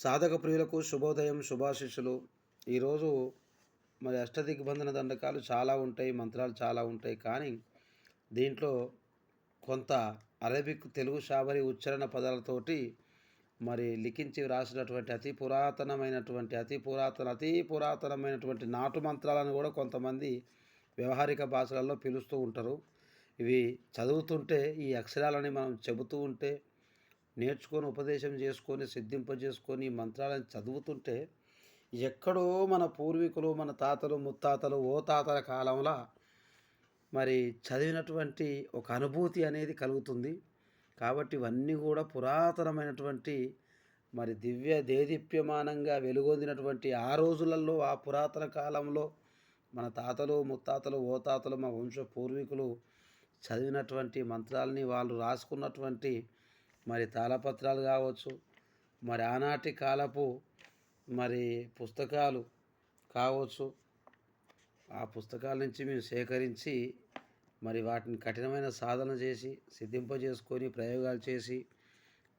సాధక ప్రియులకు శుభోదయం శుభాశిష్యులు ఈరోజు మరి అష్టదిగ్బంధన దండకాలు చాలా ఉంటాయి మంత్రాలు చాలా ఉంటాయి. కానీ దీంట్లో కొంత అరబిక్ తెలుగు శాబరి ఉచ్చారణ పదాలతోటి మరి లిఖించి వ్రాసినటువంటి అతి పురాతనమైనటువంటి అతి పురాతన అతి పురాతనమైనటువంటి నాటు మంత్రాలను కూడా కొంతమంది వ్యవహారిక భాషలలో పిలుస్తూ ఉంటారు. ఇవి చదువుతుంటే ఈ అక్షరాలని మనం చెబుతూ ఉంటే నేర్చుకొని ఉపదేశం చేసుకొని సిద్ధింపజేసుకొని ఈ మంత్రాలను చదువుతుంటే ఎక్కడో మన పూర్వీకులు మన తాతలు ముత్తాతలు ఓ తాతల కాలంలో మరి చదివినటువంటి ఒక అనుభూతి అనేది కలుగుతుంది. కాబట్టి ఇవన్నీ కూడా పురాతనమైనటువంటి మరి దివ్య దేదీప్యమానంగా వెలుగొందినటువంటి ఆ రోజులలో ఆ పురాతన కాలంలో మన తాతలు ముత్తాతలు ఓ తాతలు మా వంశ పూర్వీకులు చదివినటువంటి మంత్రాలని వాళ్ళు రాసుకున్నటువంటి మరి తాళపత్రాలు కావచ్చు మరి ఆనాటి కాలపు మరి పుస్తకాలు కావచ్చు. ఆ పుస్తకాల నుంచి మేము సేకరించి మరి వాటిని కఠినమైన సాధన చేసి సిద్ధింపజేసుకొని ప్రయోగాలు చేసి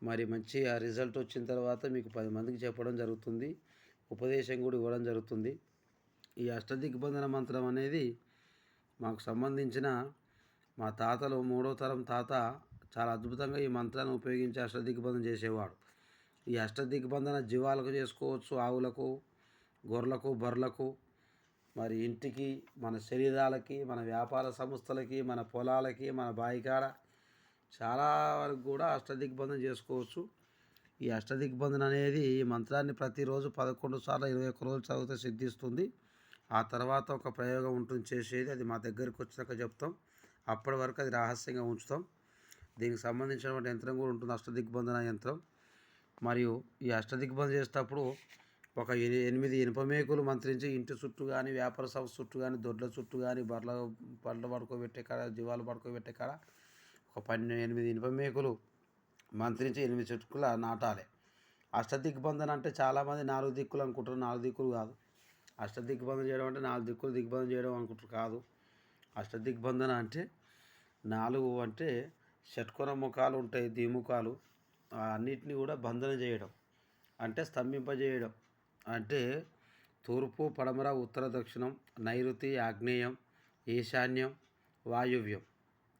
మరి మంచి ఆ రిజల్ట్ వచ్చిన తర్వాత మీకు పది మందికి చెప్పడం జరుగుతుంది ఉపదేశం కూడా ఇవ్వడం జరుగుతుంది. ఈ అష్టదిగ్బంధన మంత్రం అనేది మాకు సంబంధించిన మా తాతలు మూడో తరం తాత చాలా అద్భుతంగా ఈ మంత్రాన్ని ఉపయోగించి అష్టదిగ్బంధన చేసేవాడు. ఈ అష్టదిగ్బంధన జీవాలకు చేసుకోవచ్చు ఆవులకు గొర్రెలకు బర్రెలకు. మరి ఇంటికి మన శరీరాలకి మన వ్యాపార సంస్థలకి మన పొలాలకి మన బాయికాడ చాలా వరకు కూడా అష్టదిగ్బంధన చేసుకోవచ్చు. ఈ అష్టదిగ్బంధన అనేది ఈ మంత్రాన్ని ప్రతిరోజు పదకొండు సార్లు ఇరవై ఒక్క రోజులు చదివితే సిద్ధిస్తుంది. ఆ తర్వాత ఒక ప్రయోగం ఉంటుంది చేసేది. అది మా దగ్గరికి వచ్చినాక చెప్తాం. అప్పటి వరకు అది రహస్యంగా ఉంచుతాం. దీనికి సంబంధించినటువంటి యంత్రం కూడా ఉంటుంది. అష్టదిగ్బంధన యంత్రం. మరియు ఈ అష్టదిగ్బంధన చేసేటప్పుడు ఒక ఎనిమిది ఇనుప మేకులు మంత్రించి ఇంటి చుట్టూ కానీ వ్యాపార సంస్థ చుట్టూ కానీ దొడ్ల చుట్టూ కానీ బర్ల బర్రెలు పడుకోబెట్టే కాడ జీవాలు పడుకోబెట్టే కాడ ఒక పన్నెండు ఎనిమిది ఇనుప మేకులు మంత్రించి ఎనిమిది చుట్టుకుల నాటాలి. అష్టదిగ్బంధన అంటే చాలామంది నాలుగు దిక్కులు అనుకుంటారు. నాలుగు దిక్కులు కాదు. అష్టదిగ్బంధన చేయడం అంటే నాలుగు దిక్కులు దిగ్బంధన చేయడం అనుకుంటారు. కాదు. అష్టదిగ్బంధన అంటే నాలుగు అంటే షట్కొన ముఖాలు ఉంటాయి ద్విముఖాలు అన్నిటిని కూడా బంధన చేయడం అంటే స్తంభింపజేయడం. అంటే తూర్పు పడమర ఉత్తర దక్షిణం నైరుతి ఆగ్నేయం ఈశాన్యం వాయువ్యం.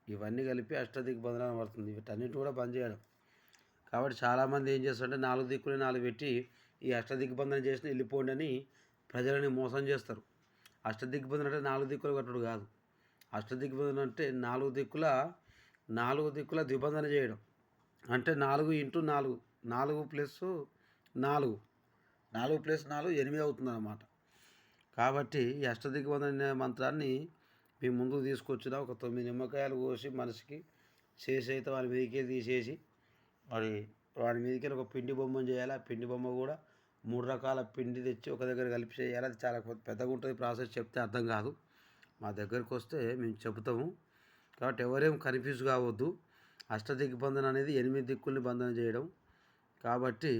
ఇవన్నీ కలిపి అష్టదిగ్బంధన పడుతుంది. వీటన్నిటి కూడా బంద్ చేయడం. కాబట్టి చాలామంది ఏం చేస్తారంటే నాలుగు దిక్కులు నాలుగు పెట్టి ఈ అష్టదిగ్బంధన చేసిన వెళ్ళిపోండి అని ప్రజలని మోసం చేస్తారు. అష్టదిగ్బంధన అంటే నాలుగు దిక్కులు కట్టడు కాదు. అష్టదిగ్బంధన అంటే నాలుగు దిక్కుల నాలుగు దిక్కుల ద్విబంధన చేయడం. అంటే నాలుగు ఇంటూ నాలుగు నాలుగు ప్లస్ నాలుగు. నాలుగు ప్లస్ నాలుగు ఎనిమిది అవుతుంది అన్నమాట కాబట్టి ఈ అష్టదిగ్బంధన అనే మంత్రాన్ని మీ ముందుకు తీసుకొచ్చిన ఒక తొమ్మిది నిమ్మకాయలు కోసి మనిషికి చేసి అయితే మీదకే తీసేసి మరి వాడి మీదకి ఒక పిండి బొమ్మను చేయాలి. ఆ పిండి బొమ్మ కూడా మూడు రకాల పిండి తెచ్చి ఒక దగ్గర కలిపి చేయాలి. అది చాలా పెద్దగా ఉంటుంది ప్రాసెస్ చెప్తే అర్థం కాదు. మా దగ్గరికి వస్తే మేము చెబుతాము. కాబట్టి ఎవరేం కన్ఫ్యూజ్ కావద్దు. అష్టదిగ్బంధన అనేది ఎనిమిది దిక్కుల్ని బంధన చేయడం. కాబట్టి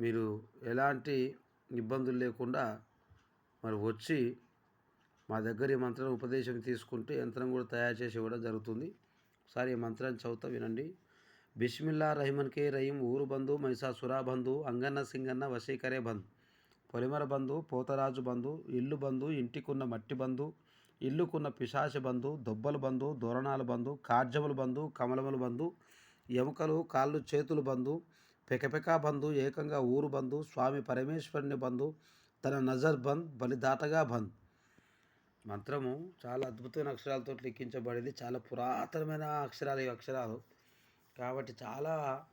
మీరు ఎలాంటి ఇబ్బందులు లేకుండా మరి వచ్చి మా దగ్గర ఈ మంత్రం ఉపదేశం తీసుకుంటే యంత్రం కూడా తయారు చేసి ఇవ్వడం జరుగుతుంది. ఒకసారి ఈ మంత్రాన్ని చదువుతా వినండి. బిస్మిల్లా రహిమన్ కే రహీం ఊరు బంధు మహిషాసురా బంధు అంగన్న సింగన్న వశీకరే బంధు. పొలిమర బంధు పోతరాజు బంధు ఇల్లు బంధు ఇంటికున్న మట్టి బంధు ఇల్లుకున్న పిశాచ బంధు దొబ్బల బంధు దోరణాల బంధు కార్జముల బంధు కమలముల బంధు ఎముకలు కాళ్ళు చేతులు బంధు పెకపెకా బంధు ఏకంగా ఊరు బంధు స్వామి పరమేశ్వరుని బంధు తన నజర్ బంద్ బలిదాటగా బంద్ మంత్రము చాలా అద్భుతమైన అక్షరాలతో లిఖించబడింది. చాలా పురాతనమైన అక్షరాలు ఈ అక్షరాలు. కాబట్టి చాలా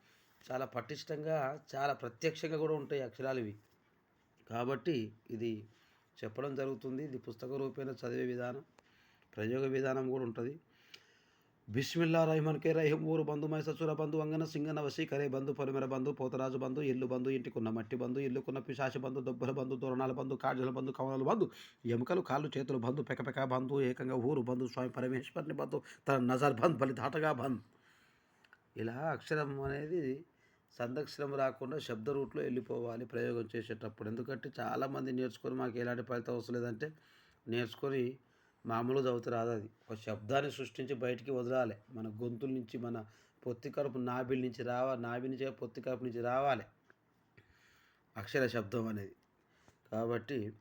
చాలా పటిష్టంగా చాలా ప్రత్యక్షంగా కూడా ఉంటాయి అక్షరాలు ఇవి. కాబట్టి ఇది చెప్పడం జరుగుతుంది. ఇది పుస్తక రూపేణ చదివే విధానం ప్రయోగ విధానం కూడా ఉంటుంది. బిస్మిల్లా రహమాన్ కే రహీం ఊరు బంధు మైసచుర బంధు అంగన సింగన వసి కరే బంధు పొలిమెర బంధు పోతరాజు బంధు ఇల్లు బంధు ఇంటికున్న మట్టి బంధు ఇల్లుకున్న పిశాచి బంధు దొబ్బల బంధు తోరణాల బంధు కాజల బంధు కమల బంధు ఎముకలు కాళ్ళు చేతులు బంధు పెకపెక బంధు ఏకంగా ఊరు బంధు స్వామి పరమేశ్వరుని బంధు తన నజర్ బంద్ బలిదాటగా బంద్ ఇలా అక్షరం అనేది సందక్షరం రాకుండా శబ్ద రూట్లో వెళ్ళిపోవాలి ప్రయోగం చేసేటప్పుడు. ఎందుకంటే చాలామంది నేర్చుకొని మాకు ఎలాంటి ఫలితం అవసరం లేదంటే నేర్చుకొని మామూలు చదువుతూ రాదు అది. ఒక శబ్దాన్ని సృష్టించి బయటికి వదలాలి. మన గొంతుల నుంచి మన పొత్తి కడుపు నాభిల నుంచి రావాలి నాభి నుంచి పొత్తి కడుపు నుంచి రావాలి. అక్షర శబ్దం అనేది. కాబట్టి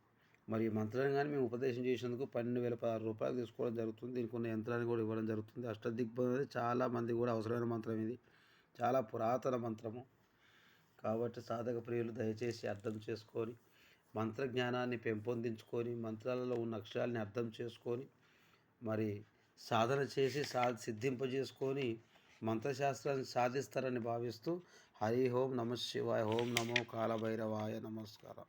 మరి ఈ మంత్రాన్ని కానీ మేము ఉపదేశం చేసినందుకు పన్నెండు వేల పదహారు రూపాయలు తీసుకోవడం జరుగుతుంది. దీనికి ఉన్న యంత్రాన్ని కూడా ఇవ్వడం జరుగుతుంది. అష్టదిగ్భం అనేది చాలామంది కూడా అవసరమైన మంత్రం ఇది. చాలా పురాతన మంత్రము. కాబట్టి సాధక ప్రియులు దయచేసి అర్థం చేసుకొని మంత్ర జ్ఞానాన్ని పెంపొందించుకొని మంత్రాలలో ఉన్న అక్షరాలని అర్థం చేసుకొని మరి సాధన చేసి సా సిద్ధింపజేసుకొని మంత్రశాస్త్రాన్ని సాధిస్తారని భావిస్తూ హరి ఓం నమ శివాయ ఓం నమో కాలభైరవాయ నమస్కారం.